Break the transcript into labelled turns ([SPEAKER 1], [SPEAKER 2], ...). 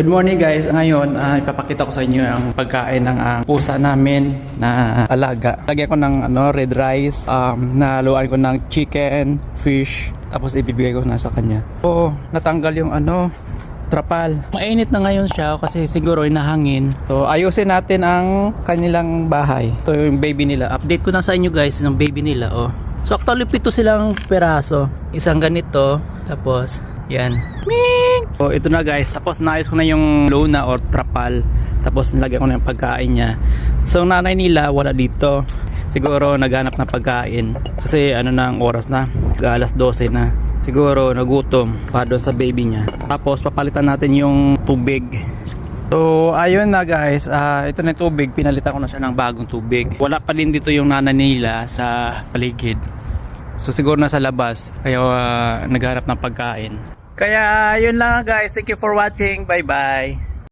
[SPEAKER 1] Good morning guys. Ngayon, ah, ipapakita ko sa inyo ang pagkain ng ang pusa namin na alaga. Lagyan ko ng ano, red rice, um, naluan ko ng chicken, fish, tapos ibibigay ko na sa kanya. Oo, natanggal yung ano, trapal. Mainit na ngayon siya kasi siguro inahangin. So ayusin natin ang kanilang bahay. Ito yung baby nila. Update ko na sa inyo guys ng baby nila. Oh. So actually pito silang peraso. Isang ganito, tapos yan. Ming! So ito na guys. Tapos naayos ko na yung lona or trapal. Tapos nilagyan ko na yung pagkain niya. So nanay nila wala dito. Siguro naghanap na pagkain. Kasi ano na ang oras na. Alas 12 na. Siguro nagutom pa doon sa baby niya. Tapos papalitan natin yung tubig. So ayun na guys, Ah, ito na yung tubig, pinalitan ko na siya ng bagong tubig. Wala pa din dito yung nanay nila sa paligid. So siguro nasa labas, kaya ah, nagharap ng pagkain. Kaya yun lang guys, thank you for watching, bye bye.